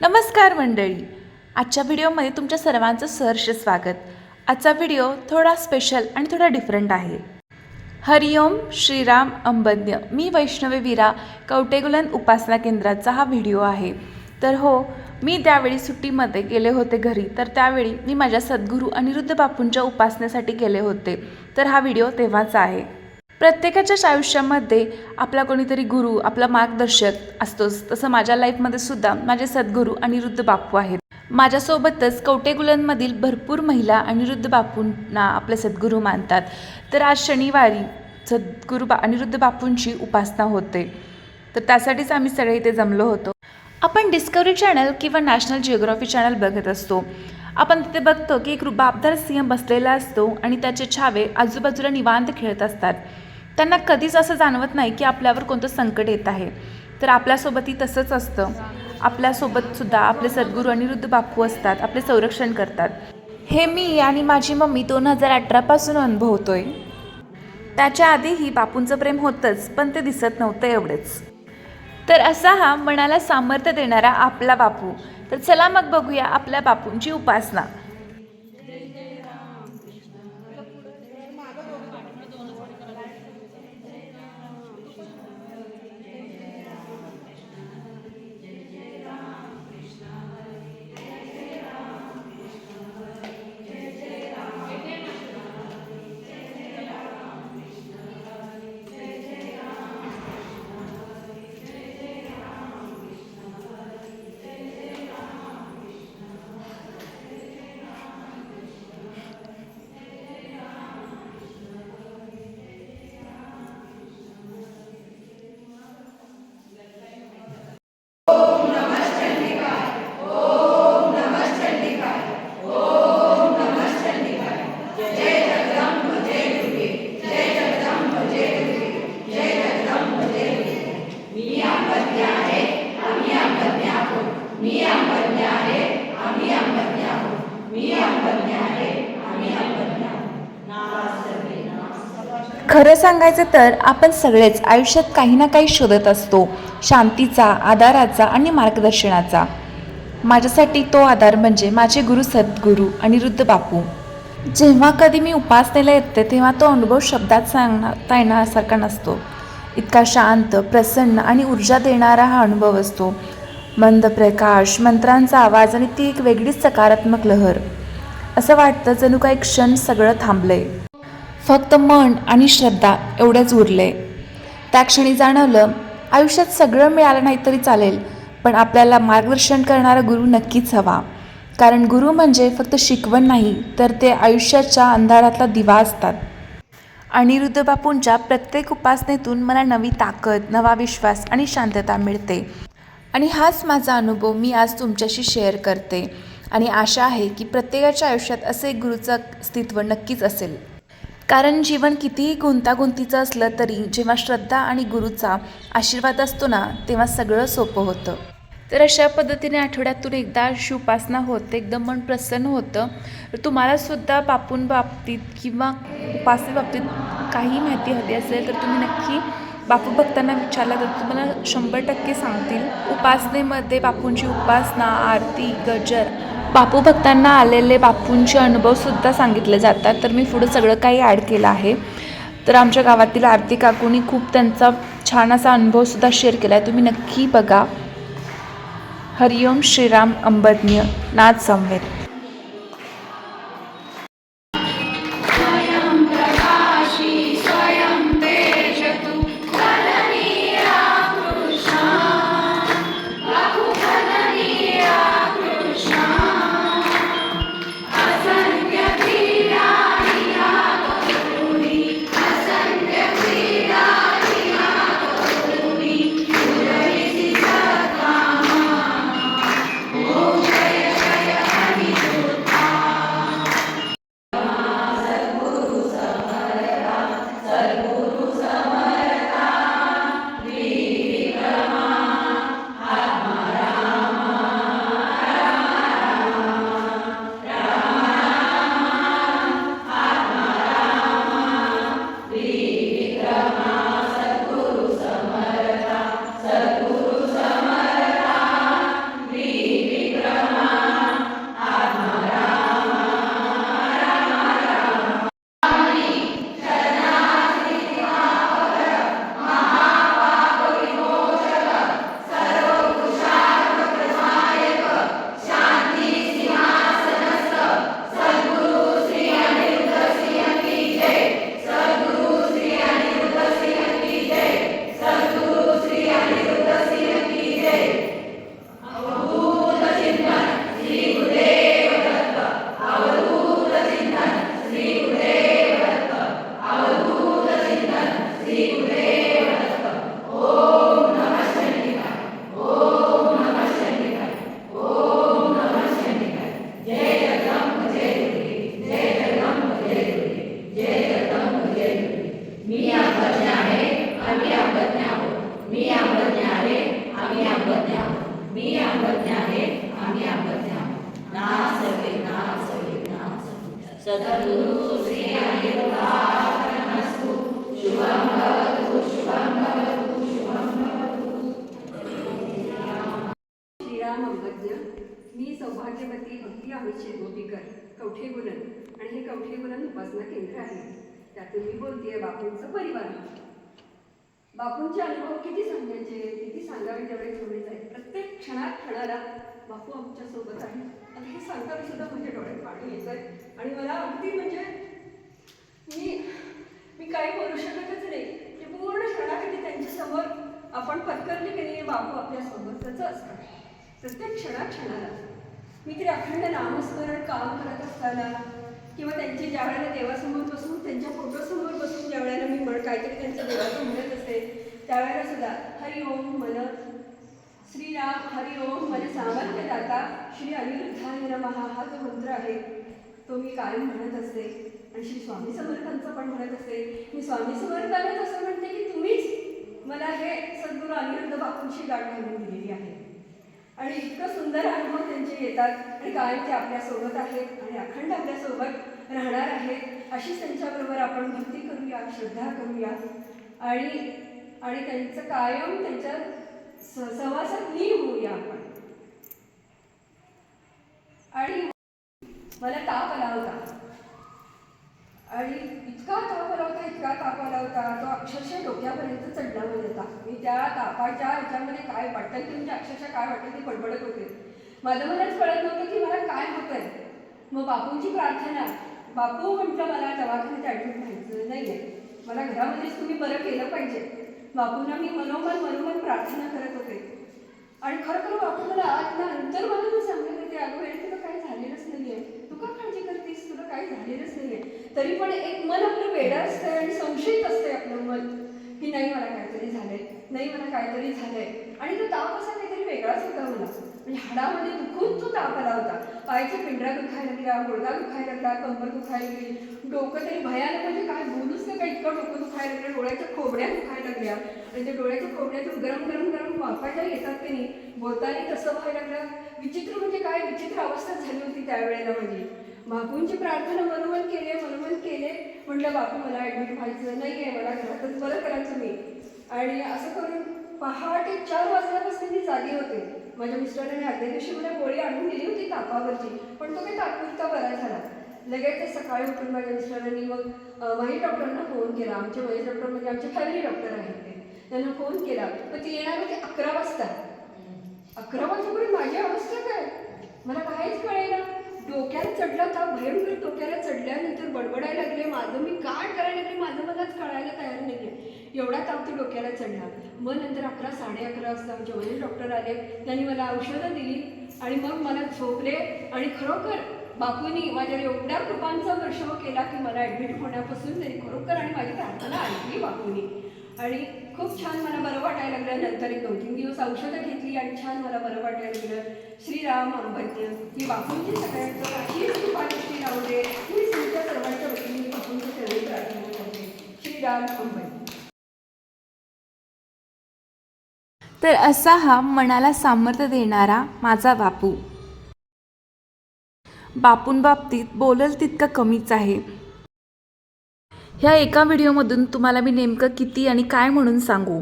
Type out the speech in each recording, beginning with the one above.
नमस्कार मंडळी. आजच्या व्हिडिओमध्ये तुमच्या सर्वांचं सहर्ष स्वागत. आजचा व्हिडिओ थोडा स्पेशल आणि थोडा डिफरंट आहे. हरिओम श्रीराम अंबज्ञ मी वैष्णवी वीरा कवटेगुलन उपासना केंद्राचा हा व्हिडिओ आहे. तर हो मी त्यावेळी सुट्टीमध्ये गेले होते घरी. तर त्यावेळी मी माझ्या सद्गुरू अनिरुद्ध बापूंच्या उपासनेसाठी गेले होते. तर हा व्हिडिओ तेव्हाचा आहे. प्रत्येकाच्याच आयुष्यामध्ये आपला कोणीतरी गुरु आपला मार्गदर्शक असतोच. तसं माझ्या लाईफमध्ये सुद्धा माझे सद्गुरू अनिरुद्ध बापू आहेत. माझ्यासोबतच कवटेगुलनमधील भरपूर महिला अनिरुद्ध बापूंना आपले सद्गुरू मानतात. तर आज शनिवारी सद्गुरू बा अनिरुद्ध बापूंची उपासना होते. तर त्यासाठीच आम्ही सगळे इथे जमलो होतो. आपण डिस्कवरी चॅनल किंवा नॅशनल जिओग्राफी चॅनल बघत असतो. आपण तिथे बघतो की एक रुबाबदार सिंह बसलेला असतो आणि त्याचे छावे आजूबाजूला निवांत खेळत असतात. त्यांना कधीच असं जाणवत नाही की आपल्यावर कोणतं संकट येत आहे. तर आपल्यासोबतही तसंच असतं. आपल्यासोबतसुद्धा आपले सद्गुरू अनिरुद्ध बापू असतात. आपले संरक्षण करतात. हे मी आणि माझी मम्मी दोन हजार अठरापासून अनुभवतोय. त्याच्या आधीही बापूंचं प्रेम होतंच पण ते दिसत नव्हतं एवढेच. तर असा हा मनाला सामर्थ्य देणारा आपला बापू. तर चला मग बघूया आपल्या बापूंची उपासना. खरं सांगायचं तर आपण सगळेच आयुष्यात काही ना काही शोधत असतो. शांतीचा आधाराचा आणि मार्गदर्शनाचा. माझ्यासाठी तो आधार म्हणजे माझे गुरु सद्गुरू अनिरुद्ध बापू. जेव्हा कधी मी उपासनेला येते तेव्हा तो अनुभव शब्दात सांगता येण्यासारखा नसतो. इतका शांत प्रसन्न आणि ऊर्जा देणारा हा अनुभव असतो. मंद प्रकाश मंत्रांचा आवाज आणि ती एक वेगळीच सकारात्मक लहर. असं वाटतं जणू काही क्षण सगळं थांबलंय. फक्त मन आणि श्रद्धा एवढंच उरले त्या क्षणी जाणवलं आयुष्यात सगळं मिळालं नाही तरी चालेल पण आपल्याला मार्गदर्शन करणारा गुरु नक्कीच हवा. कारण गुरु म्हणजे फक्त शिकवण नाही तर ते आयुष्याच्या अंधारातला दिवा असतात. आणि बापूंच्या प्रत्येक उपासनेतून मला नवी ताकद नवा विश्वास आणि शांतता मिळते. आणि हाच माझा अनुभव मी आज तुमच्याशी शेअर करते. आणि आशा आहे की प्रत्येकाच्या आयुष्यात असे एक गुरुचं अस्तित्व नक्कीच असेल. कारण जीवन कितीही गुंतागुंतीचं असलं तरी जेव्हा श्रद्धा आणि गुरुचा आशीर्वाद असतो ना तेव्हा सगळं सोपं होतं. तर अशा पद्धतीने आठवड्यातून एकदा अशी उपासना होते एकदम मन प्रसन्न होतं. तर तुम्हालासुद्धा बापूंबाबतीत किंवा उपासनेबाबतीत काही माहिती हवी असेल तर तुम्ही नक्की बापू भक्तांना विचारला तर तुम्हाला शंभर टक्के सांगतील उपासनेमध्ये बापूंची उपासना आरती गजर. बापू भक्तांना आलेले बापूंचे अनुभवसुद्धा सांगितले जातात. तर मी पुढं सगळं काही ॲड केलं आहे. तर आमच्या गावातील आरती काकूनी खूप त्यांचा छान असा अनुभवसुद्धा शेअर केला आहे. तुम्ही नक्की बघा. हरिओम श्रीराम अंबज्ञ नाथ संवेद मी सौभाग्यवती भक्ती अमित शिरगोपीकर कवठे गुणन आणि हे कवठे गुणन उपासना केंद्र आहे. त्यातून मी बोलतेय बापूंचं परिवार. बापूंचे अनुभव किती सांगायचे किती सांगावे तेवढे थोडेच आहेत प्रत्येक क्षणात क्षणाला बापू आमच्यासोबत आहे. आणि हे सांगताना सुद्धा माझ्या डोळ्यात पाणी येत आहे आणि मला अगदी म्हणजे मी मी काही बोलू शकतच नाही. की पूर्ण क्षणाकडे त्यांच्यासमोर आपण पत्करले की नाही बापू आपल्या समोरच असतात. प्रत्येक क्षणा क्षणाला. मी तरी अखंड नामस्मरण काम करत असताना किंवा त्यांची ज्या वेळेला देवासमोर बसून त्यांच्या फोटोसमोर बसून ज्या वेळेला मी काहीतरी त्यांचं देवाचं म्हणत असेल त्यावेळेला सुद्धा हरि ओम मन श्रीराम हरि ओम म्हणजे सामर्थ्य दाता श्री अनिरुद्धाय महा हा जो मंत्र आहे तो मी कायम म्हणत असते. आणि श्री स्वामी समर्थांचं पण म्हणत असते. मी स्वामी समर्थांनाच असं म्हणते की तुम्हीच मला हे सद्गुरू अनिरुद्ध बापूंची गाठ घालून दिलेली आहे. आणि इतकं सुंदर अनुभव त्यांचे येतात आणि कायम ते आपल्यासोबत आहेत आणि अखंड आपल्यासोबत राहणार आहेत. अशीच त्यांच्याबरोबर आपण भक्ती करूया श्रद्धा करूया. आणि आणि त्यांचं कायम त्यांच्या सहवासात लीन होऊया आपण. आणि मला ताप आला होता. आणि इतका ताप आला होता इतका ताप आला होता. तो अक्षरशः डोक्यापर्यंत चढला म्हणजे मी त्या तापाच्या ह्याच्यामध्ये काय वाटतं ते म्हणजे अक्षरशः काय वाटतं ते बडबडत होते. माझं मलाच कळत नव्हतं की मला काय होतंय. मग बापूंची प्रार्थना बापू म्हटलं मला दवाखान्यात ॲडमिट व्हायचं नाही आहे मला घरामध्येच तुम्ही बरं केलं पाहिजे. बापूंना मी मनोमन मनोमन प्रार्थना करत होते. आणि खरं खरं बापू मला आतला अंतर मला सांगत होते अगं वेळ तुला काही झालेलंच नाहीये. तू का काळजी करतेस? तुला काही झालेलंच नाहीये. तरी पण एक मन आपलं वेडं असतंय आणि संशयित असतंय आपलं मन. की नाही मला काहीतरी झालंय. नाही मला काहीतरी झालंय. आणि तो ताप असा काहीतरी वेगळाच होता मला. म्हणजे हाडामध्ये दुखून तो ताप आला होता. पायाच्या पिंडरा दुखायला लागल्या गुडघा दुखायला लागला कंबर दुखायला लागली. डोकं तरी भयानक म्हणजे काय बोलूच नका इतकं डोकं दुखायला लागलं डोळ्याच्या खोबड्या दुखायला लागल्या. आणि त्या डोळ्याच्या खोबड्यातून गरम गरम गरम वाफा येतात की नाही बोलताना तसं व्हायला लागलं. विचित्र म्हणजे काय? विचित्र अवस्था झाली होती त्यावेळेला म्हणजे बापूंची प्रार्थना मनोमन केले मनोमन केले. म्हटलं बापू मला ॲडमिट व्हायचं नाही आहे मला घरातच बरं करायचं मी. आणि असं करून पहाटे चार वाजल्यापासून मी जागी होते. माझ्या मिस्टरांनी आदल्या दिवशी मला गोळी आणून दिली होती तापावरची पण तो काही तात्पुरता बरा झाला. लगेच ते सकाळी उठून माझ्या मिस्टरांनी मग अं, डॉक्टरांना फोन केला. आमचे महेश डॉक्टर म्हणजे आमचे फॅमिली डॉक्टर आहेत ते. त्यांना फोन केला. पण ती येणार होती अकरा वाजता. अकरा वाजेपर्यंत माझी अवस्था काय? मला काहीच कळेना. डोक्याला चढला होता भयंकर डोक्याला चढल्यानंतर बडबडायला लागले. माझं मी काय करायला लागले? माझं मलाच कळायला तयार नाहीये. एवढा ताप तो डोक्याला चढला. मग नंतर अकरा साडे अकरा वाजता आमचे वडील डॉक्टर आले. त्यांनी मला औषधं दिली आणि मग मला झोपले. आणि खरोखर बापूंनी माझ्या एवढ्या कृपांचा वर्षव केला की मला ॲडमिट होण्यापासून त्यांनी खरोखर आणि माझी प्रार्थना ऐकली बापूंनी. आणि खूप छान मला बरं वाटायला लागलं. नंतर एक दोन तीन दिवस औषधं घेतली आणि छान मला बरं वाटायला लागलं. श्रीराम अंबज्ञ ही बापूंची सगळ्यांचं अशी कृपा राहू दे. मी तुमच्या सर्वांच्या वतीने बापूंची चरणी प्रार्थना करते श्रीराम अंबज्ञ तर असा हा मनाला सामर्थ्य देणारा माझा बापू. बापूंबाबतीत बोलल तितकं कमीच आहे. ह्या एका व्हिडिओमधून तुम्हाला मी नेमकं किती आणि काय म्हणून सांगू.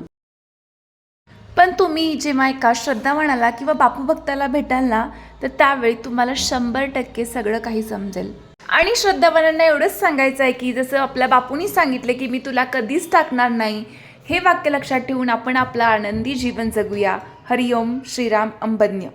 पण तुम्ही जेव्हा एका श्रद्धावनाला किंवा बापू भक्ताला भेटाल ना तर त्यावेळी तुम्हाला शंभर टक्के सगळं काही समजेल. आणि श्रद्धावानांना एवढंच सांगायचं आहे की जसं आपल्या बापूंनी सांगितलं की मी तुला कधीच टाकणार नाही. हे वाक्य लक्षात ठेवून आपण आपलं आनंदी जीवन जगूया. हरिओम श्रीराम अंबज्ञ.